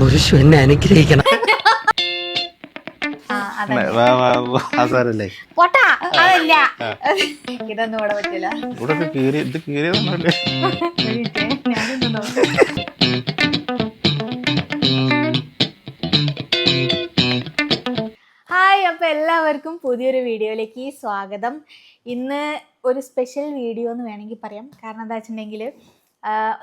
പുരുഷു എന്നെ അനുഗ്രഹിക്കണം. പോട്ടാ. അതല്ല. ഇതൊന്നും ഇവിടെ പറ്റില്ല. ഇവിടെ ഒക്കെ കീറി ഇത് കീറിയതൊന്നുമല്ലേ? ഞാനിതൊന്നും നോക്കാം. ഹായ് അപ്പോൾ എല്ലാവർക്കും പുതിയൊരു വീഡിയോയിലേക്ക് സ്വാഗതം. ഇന്ന് ഒരു സ്പെഷ്യൽ വീഡിയോ എന്ന് വേണമെങ്കിൽ പറയാം. കാരണം എന്താ വെച്ചിട്ടുണ്ടെങ്കിൽ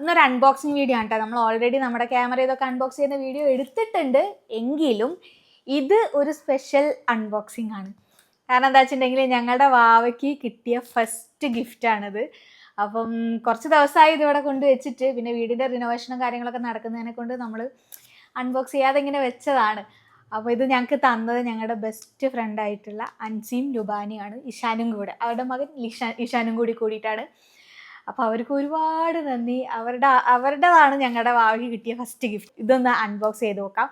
ഇന്നൊരു അൺബോക്സിങ് വീഡിയോ ആണ് കേട്ടോ. നമ്മൾ ഓൾറെഡി നമ്മുടെ ക്യാമറ ഇതൊക്കെ അൺബോക്സ് ചെയ്യുന്ന വീഡിയോ എടുത്തിട്ടുണ്ട്. എങ്കിലും ഇത് ഒരു സ്പെഷ്യൽ അൺബോക്സിങ് ആണ്. കാരണം എന്താ വെച്ചിട്ടുണ്ടെങ്കിൽ ഞങ്ങളുടെ വാവയ്ക്ക് കിട്ടിയ ഫസ്റ്റ് ഗിഫ്റ്റാണിത് അപ്പം കുറച്ച് ദിവസമായി ഇതിവിടെ കൊണ്ടുവച്ചിട്ട് പിന്നെ വീടിന്റെ റിനോവേഷനും കാര്യങ്ങളൊക്കെ നടക്കുന്നതിനെ കൊണ്ട് നമ്മൾ അൺബോക്സ് ചെയ്യാതെ ഇങ്ങനെ വെച്ചതാണ്. അപ്പോൾ ഇത് ഞങ്ങൾക്ക് തന്നത് ഞങ്ങളുടെ ബെസ്റ്റ് ഫ്രണ്ടായിട്ടുള്ള അൻസിയും ലുബാനിയാണ് ഇഷാനും കൂടെ. അവരുടെ മകൻ ലിഷാ ഇഷാനും കൂടി കൂടിയിട്ടാണ്. അപ്പോൾ അവർക്ക് ഒരുപാട് നന്ദി. അവരുടെ അവരുടേതാണ് ഞങ്ങളുടെ വാവയ്ക്ക് കിട്ടിയ ഫസ്റ്റ് ഗിഫ്റ്റ് ഇതൊന്ന് അൺബോക്സ് ചെയ്ത് നോക്കാം.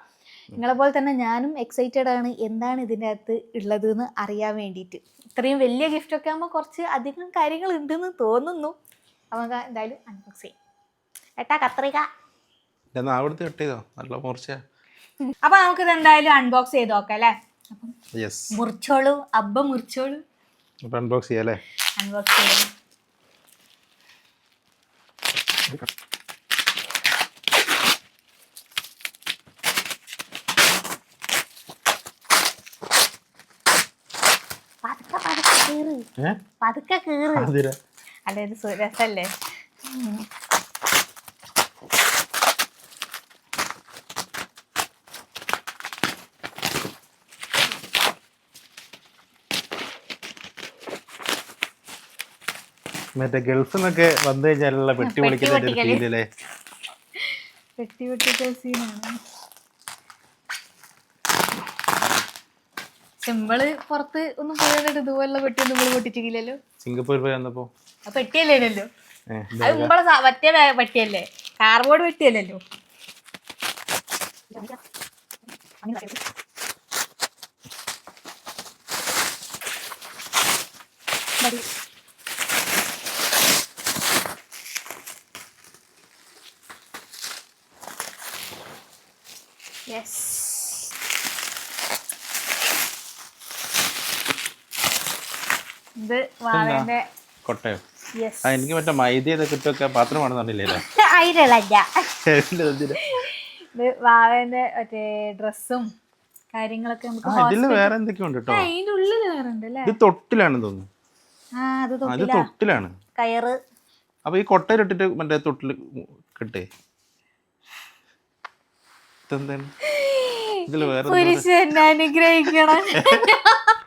നിങ്ങളെ പോലെ തന്നെ ഞാനും എക്സൈറ്റഡ് ആണ് എന്താണ് ഇതിന്റെ അകത്ത് ഉള്ളത് എന്ന് അറിയാൻ വേണ്ടിയിട്ട്. ഇത്രയും വലിയ ഗിഫ്റ്റ് ഒക്കെ ആകുമ്പോൾ കുറച്ച് അധികം കാര്യങ്ങൾ ഉണ്ടെന്ന് തോന്നുന്നു. നമുക്ക് എന്തായാലും അൺബോക്സ് ചെയ്യാം. ഏട്ടാ കത്രിക. അവിടുത്തെ നല്ല അപ്പൊ ഇത് എന്തായാലും അൺബോക്സ് ചെയ്ത് നോക്കാം അല്ലേ? മുറിച്ചോളൂ അബ്ബ മുറിച്ചോളൂ. അൺബോക്സ് ചെയ്യാം അൺബോക്സ് ചെയ്യാം. പതുക്കെ കീറി. അതിര രസല്ലേ? മറ്റേ ഗൾഫിൽ നിന്നൊക്കെ വന്നു കഴിഞ്ഞാലുള്ള പൊളിക്കുന്ന. ഫീലല്ലേ? വെട്ടി സീനാണ്. സിമ്പിൾ പുറത്ത് ഒന്നും പോയാലും ഇതുപോലുള്ള പെട്ടി നമ്മൾ പൊട്ടിച്ചില്ലല്ലോ സിംഗപ്പൂർ പോയി വന്നപ്പോ? പെട്ടിയല്ലേനല്ലോ അത് സ- മറ്റേ പെട്ടിയല്ലേ? കാർബോർഡ് പെട്ടിയല്ലല്ലോ? മതി. Yes. ഇത് വാഴന്റെ കൊട്ടയോ? യെസ് ആ എനിക്ക് മറ്റേ മൈദ കിട്ടൊക്കെ ഇട്ടൊക്കെ കണ്ടില്ലേ അതിലല്ല ഇത് വാഴന്റെ മറ്റേ ഡ്രസ്സും കാര്യങ്ങളൊക്കെ നമുക്ക് ഇതിൽ വേറെ എന്തൊക്കെയോ ഉണ്ട് കേട്ടോ അതിന്റെ ഉള്ളിൽ വേറെ ഉണ്ട് അല്ലേ? ഇത് തൊട്ടിലാണെന്ന് തോന്നുന്നു. ആ അത് തൊട്ടിലാണ്. കയറ്. അപ്പൊ ഈ കൊട്ടയിലിട്ടിട്ട് മറ്റേ തൊട്ടിൽ കിട്ടേ ഇതെന്താണ് ഇതിൽ വേറെ എന്തോ- പുരുഷൻ അനുഗ്രഹിക്കണം.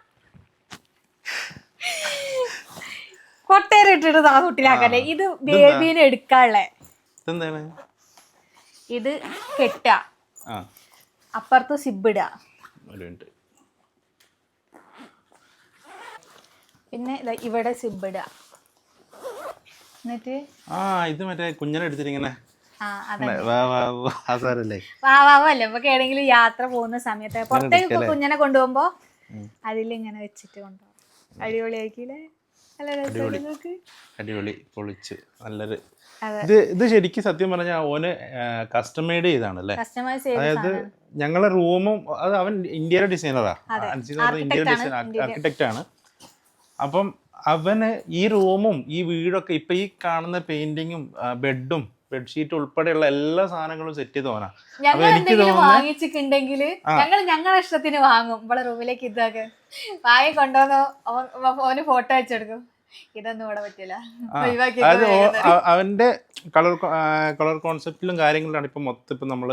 ഇത് ബേബീനെ എടുക്കാളേ ഇത് കെട്ട അപ്പുറത്ത് സിബിട പിന്നെ ഇവിടെ സിബിട എന്നിട്ട് ആ ഇത് മറ്റേ കുഞ്ഞിനെ എടുത്തിരിങ്ങനെ ഏതെങ്കിലും യാത്ര പോകുന്ന സമയത്ത് പുറത്തേക്ക് കുഞ്ഞനെ കൊണ്ടുപോകുമ്പോ അതിലിങ്ങനെ വെച്ചിട്ട് കൊണ്ടുപോകും. അടിപൊളിയാക്കിയില്ലേ? അടിപൊളി. പൊളിച്ച് നല്ലൊരു ഇത് ഇത് ശരിക്കും സത്യം പറഞ്ഞാൽ ഓന് കസ്റ്റമൈഡ് ചെയ്താണല്ലേ അതായത് ഞങ്ങളെ റൂമും അത് അവൻ ഇന്ത്യയുടെ ഡിസൈനറാ. ഇന്ത്യയുടെ ഡിസൈൻ ആർക്കിടെക്റ്റ് ആണ്. അപ്പം അവന് ഈ റൂമും ഈ വീടൊക്കെ ഇപ്പൊ ഈ കാണുന്ന പെയിന്റിങ്ങും ബെഡും ബെഡ്ഷീറ്റ് ഉൾപ്പെടെയുള്ള എല്ലാ സാധനങ്ങളും സെറ്റ് ചെയ്ത് പോനാ ഞങ്ങൾ എന്തെങ്കിലും വാങ്ങിച്ചിട്ടുണ്ടെങ്കിൽ ഞങ്ങൾ ഞങ്ങളുടെ ഇഷ്ടത്തിന് വാങ്ങും. ഇവിടെ റൂമിലേക്ക് ഇതൊക്കെ. വാങ്ങി കൊണ്ടുവന്ന് ഓന് ഫോട്ടോ അയച്ചെടുക്കും. ഇതൊന്നും ഇവിടെ പറ്റില്ല. അവന്റെ കളർ കളർ കോൺസെപ്റ്റിലും കാര്യങ്ങളിലാണ് ഇപ്പൊ മൊത്തം ഇപ്പൊ നമ്മൾ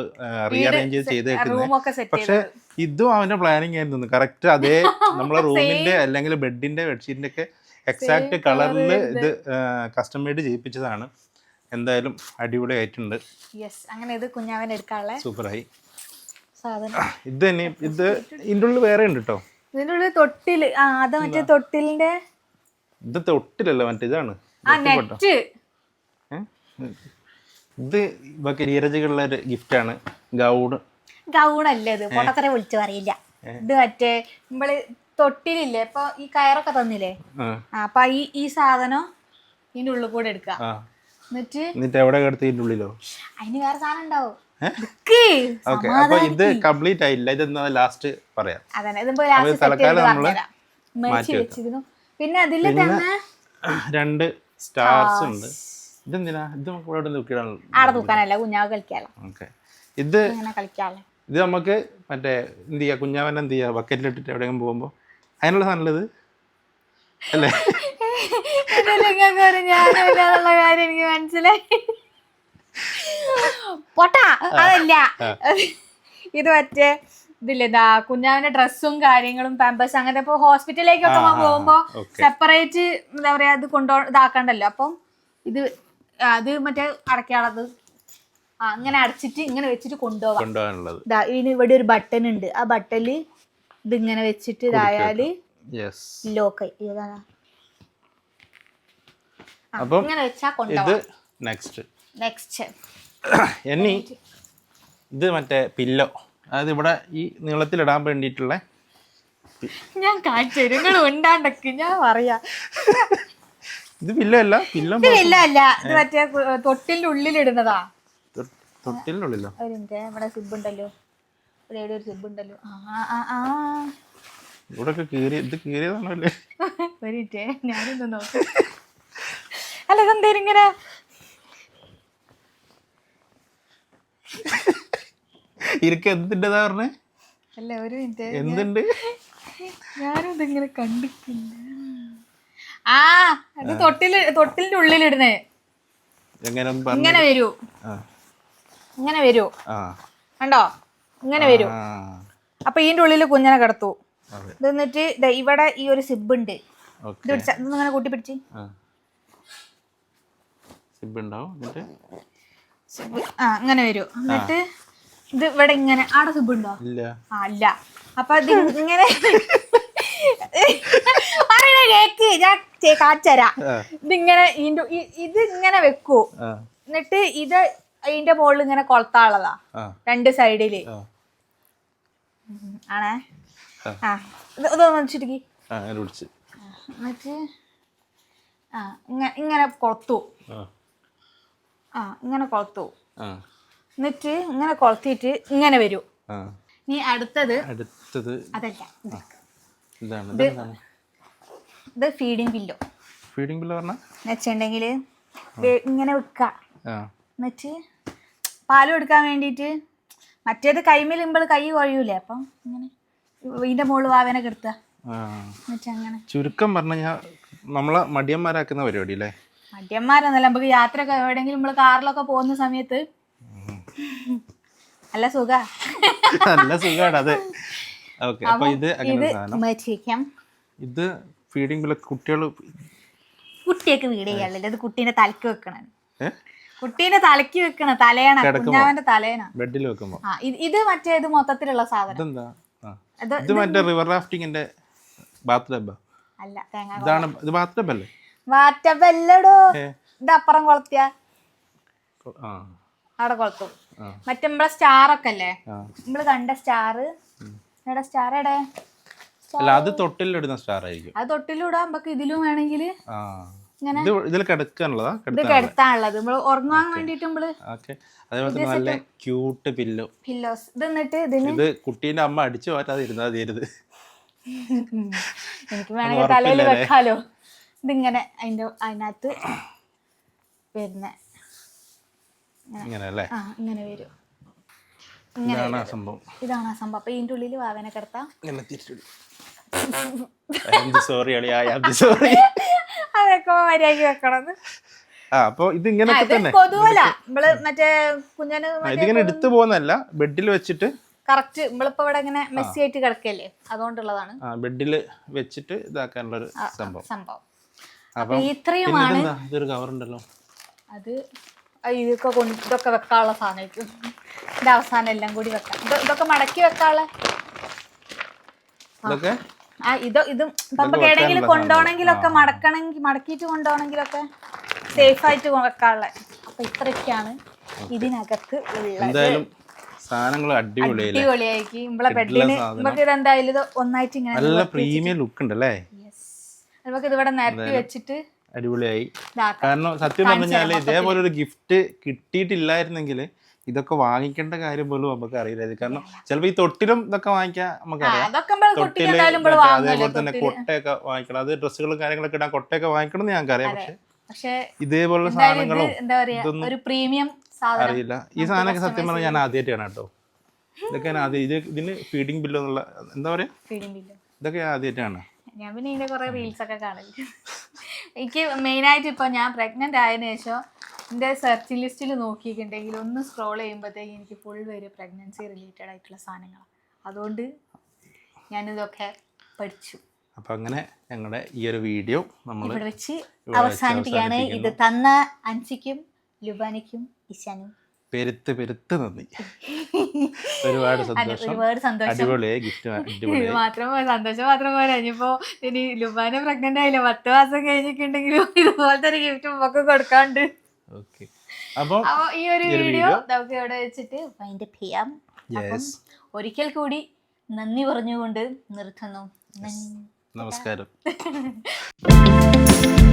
റീഅറേഞ്ച് ചെയ്തേക്കുന്നത് പക്ഷെ ഇതും അവന്റെ പ്ലാനിങ് ആയിരുന്നു. കറക്റ്റ് അതേ നമ്മളെ റൂമിന്റെ അല്ലെങ്കിൽ ബെഡിന്റെ ബെഡ്ഷീറ്റിന്റെ ഒക്കെ എക്സാക്ട് കളറിൽ ഇത് കസ്റ്റമൈഡ് ചെയ്യിപ്പിച്ചതാണ്. എന്തായാലും അടിപൊളി ആയിട്ടുണ്ട് യെസ് അങ്ങനെ ഇത് കുഞ്ഞാവൻ എടുക്കാനുള്ള. സൂപ്പറായി സാധനം. ഇത് തന്നെ ഇത് ഇതിന്റെ ഉള്ളിൽ വേറെ ഉണ്ട് കേട്ടോ ഇതിന്റെ ഉള്ളിൽ തൊട്ടിൽ ആ അത് മറ്റേ തൊട്ടിലിന്റെ ഇത് തൊട്ടിലല്ല മറ്റേ ഇതാണ്. ആ നെറ്റ് ഇത് ഇവക്ക് നീരജകളുടെ ഒരു ഗിഫ്റ്റാണ് ഗൗഡ് ഗൗണല്ലേ ഇത്? പൊട്ടത്തരെ വിളിച്ചു പറയില്ല. ഇത് മറ്റേ നമ്മൾ തൊട്ടിലില്ലേ? ഇപ്പൊ ഈ കയറൊക്കെ തന്നില്ലേ? അപ്പൊ ഈ ഈ സാധനം ഇതിന്റെ ഉള്ളിൽ കൂടെ എടുക്കുക എന്നിട്ട്? എവിടെ കിടത്തി ഉള്ളിലോ? അതിന് വേറെ സാധനം ഉണ്ടാവും. ഓക്കെ അപ്പൊ ഇത് കംപ്ലീറ്റ് ആയില്ല. ഇത് ലാസ്റ്റ് പറയാം. സെറ്റ് നമ്മൾ മാറ്റി. പിന്നെ അതിൽ തന്നെ രണ്ട് സ്റ്റാർസ് ഉണ്ട്. ഇതെന്തിനാ? ഇത് നമുക്ക് ഇവിടെ നോക്കിയിടാണ് ആടെ തൂക്കാനല്ല കുഞ്ഞാവ് കളിക്കാലോ. ഓക്കെ. ഇത് ഇത് നമുക്ക് മറ്റേ എന്ത് ചെയ്യാ? കുഞ്ഞാവൻ എന്ത് ചെയ്യാ? ബക്കറ്റിലിട്ടിട്ട് എവിടെയെങ്കിലും പോകുമ്പോൾ അതിനുള്ള സാധനം ഇത്? അല്ലേ? ഞാനുള്ള കാര്യം എനിക്ക് മനസ്സിലായി. പൊട്ടാ അതല്ല. ഇത് മറ്റേ ഇതില്ലേ ഇതാ കുഞ്ഞാവിന്റെ ഡ്രസ്സും കാര്യങ്ങളും പാമ്പേഴ്സ് അങ്ങനെ ഇപ്പൊ ഹോസ്പിറ്റലിലേക്കൊക്കെ പോകുമ്പോ സെപ്പറേറ്റ് എന്താ പറയാ ഇത് കൊണ്ടോ ഇതാക്കണ്ടല്ലോ. അപ്പം ഇത് അത് മറ്റേ അടയ്ക്കാളത് അങ്ങനെ അടച്ചിട്ട് ഇങ്ങനെ വെച്ചിട്ട് കൊണ്ടുപോകാം ഇതാ ഇതിന് ഇവിടെ ഒരു ബട്ടൺ ഉണ്ട്. ആ ബട്ടണിൽ ഇതിങ്ങനെ വെച്ചിട്ട് ഇതായാൽ ലോക്കായി ഏതാണ് അപ്പം ഇത് നെക്സ്റ്റ് നെക്സ്റ്റ് ഇനി ഇത് മറ്റേ പില്ലോ അതായത് ഇവിടെ ഈ നീളത്തിലിടാൻ വേണ്ടിയിട്ടുള്ള ഞാൻ കാണിച്ചു നിങ്ങൾ ഉണ്ടാണ്ടക്ക് ഞാൻ പറയാ. ഇത് പില്ലോ അല്ല പില്ലോ ഇല്ല അല്ല. ഇത് മറ്റേ തൊട്ടിലിന്റെ ഉള്ളിലിടുന്നതാ. തൊട്ടിലിനുള്ളിലോ ഉള്ളിലോ? ഇവിടെ സിബ് ഉണ്ടല്ലോ. ഇവിടെ എവിടെ ഒരു സിബ് ഉണ്ടല്ലോ. ഇവിടെ കീറി ഇത് കീറിയതാണോ അല്ലേ ഒരു മിനിറ്റ് ഞാനൊന്ന് നോക്കാം. അല്ല ഇതെന്തേലും ഇങ്ങനെ? ഇരിക്ക എന്തിന്റെതാ പറഞ്ഞേ? അല്ല ഒരു മിനിറ്റ്. എന്തുണ്ട്? ഞാനും ഇതിങ്ങനെ കണ്ടിട്ടില്ല. ആ അത് തൊട്ടിൽ തൊട്ടിലിന്റെ ഉള്ളിലിടുന്നേ. എങ്ങനെ ഇങ്ങനെ വരൂ. ഇങ്ങനെ വരൂ. കണ്ടോ? ഇങ്ങനെ വരൂ. അപ്പൊ ഇതിന്റെ ഉള്ളിൽ കുഞ്ഞനെ കിടത്തു. എന്നിട്ട് ഇവിടെ ഈ ഒരു സിബ് ഉണ്ട്. ഇത് പിടിച്ച ഇങ്ങനെ കൂട്ടി പിടിച്ച് സിബ് ഉണ്ടാവും എന്നിട്ട്? സിബ് ആ അങ്ങനെ വരൂ. എന്നിട്ട് ഇത് ഇവിടെ ഇങ്ങനെ ആടെ സിബ് ഉണ്ടോ? ഇല്ല. ആ അല്ല അപ്പൊ അത് ഇങ്ങനെ പറയണ കേക്ക് ഞാൻ കാച്ചരാ ഇതിങ്ങനെ ഇതിന്റെ ഇത് ഇങ്ങനെ വെക്കൂ. എന്നിട്ട് ഇത് അതിന്റെ മുകളിൽ ഇങ്ങനെ കൊളത്താളതാ രണ്ട് സൈഡിൽ. ആണേ? ആ. ആ. ഇത് ഇതൊന്ന് പിടിച്ച് എന്നിട്ട് ആ ഇങ്ങനെ കൊളത്തു. ആ ഇങ്ങനെ കൊളത്തു. എന്നിട്ട് ഇങ്ങനെ കൊളത്തിയിട്ട് ഇങ്ങനെ വരൂ. നീ അടുത്തത് അടുത്തത് അതല്ല. ഇത്. ബില്ലോ ഇത് ഫീഡിങ് പില്ലോ ഫീഡിംഗ് ബില്ല് പറഞ്ഞാൽ വെച്ചിട്ടുണ്ടെങ്കിൽ ഇങ്ങനെ വെക്കുക ആ. എന്നിട്ട് പാലും എടുക്കാൻ വേണ്ടിയിട്ട് മറ്റേത് കൈമേലുമ്പോൾ കൈ കൊഴിയൂലേ അപ്പം ഇങ്ങനെ ഇതിന്റെ മുകളിൽ വാവനെ കിടത്തുക എന്നിട്ട് അങ്ങനെ. ചുരുക്കം പറഞ്ഞു കഴിഞ്ഞാൽ നമ്മളെ മടിയന്മാരാക്കുന്ന പരിപാടി അല്ലേ മദ്യന്മാരൊന്നല്ല നമുക്ക് യാത്ര ഒക്കെ എവിടെയെങ്കിലും നമ്മൾ കാറിലൊക്കെ പോകുന്ന സമയത്ത്. നല്ല സുഖ. നല്ല സുഖമാണ് അത്. ഓക്കെ അപ്പൊ ഇത് അങ്ങനെ ഇത് ഒരു സാധനം? മേടിച്ചിരിക്കാം ഇത് ഫീഡിംഗ് കുട്ടികൾ കുട്ടിയൊക്കെ വീട് ചെയ്യാറില്ല ഇത് കുട്ടീനെ തലക്ക് വെക്കണം കുട്ടീനെ തലക്കി വെക്കണ തലയണ കിടക്കുമ്പോ? കുഞ്ഞാവന്റെ തലയണ. ബെഡിൽ വെക്കുമ്പോ ആ ഇത് ഇത് മറ്റേ ഇത് മൊത്തത്തിലുള്ള സാധനം. ഇതെന്താ? ആ. ഇത് ഇത് മറ്റേ റിവർ റാഫ്റ്റിംഗിന്റെ ബാത്ത് ടബ് അല്ല തേങ്ങ ഇതാണ് ഇത് ബാത്ത് ടബ് അല്ലേ? വാറ്റബല്ലടോ ബെല്ലടോ ഇതപ്പുറം കൊളത്തിയ. അവിടെ കൊളത്തും. മറ്റേ നമ്മളെ സ്റ്റാർ ഒക്കെ അല്ലേ? നമ്മൾ കണ്ട സ്റ്റാർ സ്റ്റാർ എടേ അല്ല അത് തൊട്ടിലിടുന്ന സ്റ്റാർ ആയിരിക്കും. അത് തൊട്ടിലിടാൻ നമുക്ക് ഇതിലും വേണമെങ്കിൽ ഇതിൽ കിടക്കാനുള്ളതാ? ഇത് കിടത്താനുള്ളത്. നമ്മൾ ഉറങ്ങാൻ വേണ്ടിട്ട് നമ്മൾ അതേപോലെ നല്ല ക്യൂട്ട് പില്ലോ പില്ലോസ് ഇത് എന്നിട്ട് ഇത് കുട്ടീന്റെ അമ്മ അടിച്ചു മാറ്റാതിരുന്നാ തീരുത് എനിക്ക് വേണമെങ്കിൽ തലയിൽ വെക്കാലോ. ഇതിങ്ങനെ അതിന്റെ അതിനകത്ത് വരുന്ന. ഇങ്ങനെ. അല്ലേ? ആ ഇങ്ങനെ വരും. ഇതാണ് ആ സംഭവം. ഇതാണ് ആ സംഭവം. അപ്പൊ ഇതിന്റെ ഉള്ളിൽ വാവനെ കിടത്താം. ഇങ്ങനെ സോറി അളി. I am sorry. അതൊക്കെ മര്യാദയ്ക്ക് ആ അപ്പൊ ഇത് ഇങ്ങനെയൊക്കെ ഇത് തന്നെ. കൊതുവല നമ്മൾ മറ്റേ കുഞ്ഞന് ആ, ഇതിങ്ങനെ എടുത്തു ബെഡിൽ വെച്ചിട്ട് കറക്റ്റ് നമ്മളിപ്പോ ഇവിടെ ഇങ്ങനെ മെസ്സി ആയിട്ട് കിടക്കല്ലേ? അതുകൊണ്ടുള്ളതാണ്. ബെഡിൽ വെച്ചിട്ട് ഇതാക്കാനുള്ള സംഭവം. സംഭവം. അപ്പൊ ഇത്രയുമാണ്. ഇതൊരു കവർ ഉണ്ടല്ലോ. അത് ഇതൊക്കെ കൊണ്ട് ഇതൊക്കെ വെക്കാനുള്ള സാധനമായിരിക്കും. ഇത് അവസാനം എല്ലാം കൂടി വെക്കാം. ഇതൊക്കെ മടക്കി വെക്കാനുള്ള ആ. ഇത് ഇതും നമുക്ക് കൊണ്ടോണെങ്കിലൊക്കെ കൊണ്ടുപോകണമെങ്കിലൊക്കെ മടക്കണമെങ്കിൽ മടക്കിയിട്ട് കൊണ്ടുപോകണമെങ്കിലൊക്കെ സേഫ് ആയിട്ട് വെക്കാനുള്ള അപ്പൊ ഇത്രയൊക്കെയാണ് ഇതിനകത്ത് ഉള്ളത്. സാധനങ്ങൾ അടിപൊളിയായിരിക്കും നമ്മളെ ബെഡിന് നമുക്ക് ഇത് എന്തായാലും ഒന്നായിട്ട് ഇങ്ങനെ നല്ല പ്രീമിയം ലുക്ക് ഉണ്ട് അല്ലേ. നമുക്ക് ഇതിവിടെ നിരത്തി വെച്ചിട്ട് അടിപൊളിയായി. കാരണം സത്യം പറഞ്ഞാൽ ഇതേപോലെ ഒരു ഗിഫ്റ്റ് കിട്ടിയിട്ടില്ലായിരുന്നെങ്കിൽ ഇതൊക്കെ വാങ്ങിക്കേണ്ട കാര്യം പോലും നമുക്ക് അറിയില്ല. കാരണം ചിലപ്പോ ഈ തൊട്ടിലും ഇതൊക്കെ വാങ്ങിക്കാൻ നമുക്ക് നമുക്കറിയാം തൊട്ടിൽ അതേപോലെ തന്നെ കൊട്ടയൊക്കെ വാങ്ങിക്കണം. അത് ഡ്രസ്സുകളും കാര്യങ്ങളൊക്കെ ഇടാൻ കൊട്ടയൊക്കെ വാങ്ങിക്കണം എന്ന് ഞങ്ങൾക്ക് അറിയാം. പക്ഷെ ഇതേപോലുള്ള സാധനങ്ങളും ഇതൊന്നും അറിയില്ല. ഈ സാധനമൊക്കെ സത്യം പറഞ്ഞാൽ ഞാൻ ആദ്യമായിട്ടാണ് കേട്ടോ. ഇതൊക്കെ ആദ്യം ഇത് ഇതിന് ഫീഡിംഗ് ബില്ല് എന്നുള്ള എന്താ പറയാ? ഇതൊക്കെ ആദ്യമായിട്ടാണ് ഞാൻ പിന്നെ ഇതിന്റെ കുറെ റീൽസ് ഒക്കെ കാണലുണ്ട് എനിക്ക് മെയിനായിട്ട് ഇപ്പൊ ഞാൻ പ്രഗ്നന്റ് ആയതിനു ശേഷം എന്റെ സെർച്ച് ലിസ്റ്റിൽ നോക്കിയിട്ടുണ്ടെങ്കിൽ ഒന്ന് സ്ക്രോൾ ചെയ്യുമ്പോഴത്തേക്ക് എനിക്ക് ഫുൾ വരും പ്രഗ്നൻസി റിലേറ്റഡ് ആയിട്ടുള്ള സാധനങ്ങൾ അതുകൊണ്ട് ഞാനിതൊക്കെ പഠിച്ചു. അപ്പൊ അങ്ങനെ ഞങ്ങളുടെ ഈ ഒരു വീഡിയോ നമ്മൾ ഇവിടെ വെച്ച് അവസാനിപ്പിക്കുകയാണ്. ഇത് തന്ന അൻസിക്കും ലുബാനിക്കും ഇശാനും പെരുത്ത് പെരുത്ത് നന്ദി. ഒരുപാട് സന്തോഷം. ഒരുപാട് സന്തോഷം. അടിപൊളിയായി ഗിഫ്റ്റ് ഇത് അടിപൊളിയായി. മാത്രം സന്തോഷം മാത്രം പോരാ. ഇനിയിപ്പോ ഇനി ലുബാന പ്രഗ്നന്റ് ആയില്ല? പത്ത് മാസം കഴിഞ്ഞിട്ടുണ്ടെങ്കിലും ഇതുപോലത്തെ ഒരു ഗിഫ്റ്റ് നമുക്ക് കൊടുക്കാണ്ട് ഓക്കെ. അപ്പൊ ഈ ഒരു വീഡിയോ നമുക്ക് ഇവിടെ വെച്ചിട്ട് ഫൈൻഡ് ചെയ്യാം ഒരിക്കൽ കൂടി നന്ദി പറഞ്ഞുകൊണ്ട് നിർത്തുന്നു. നമസ്കാരം.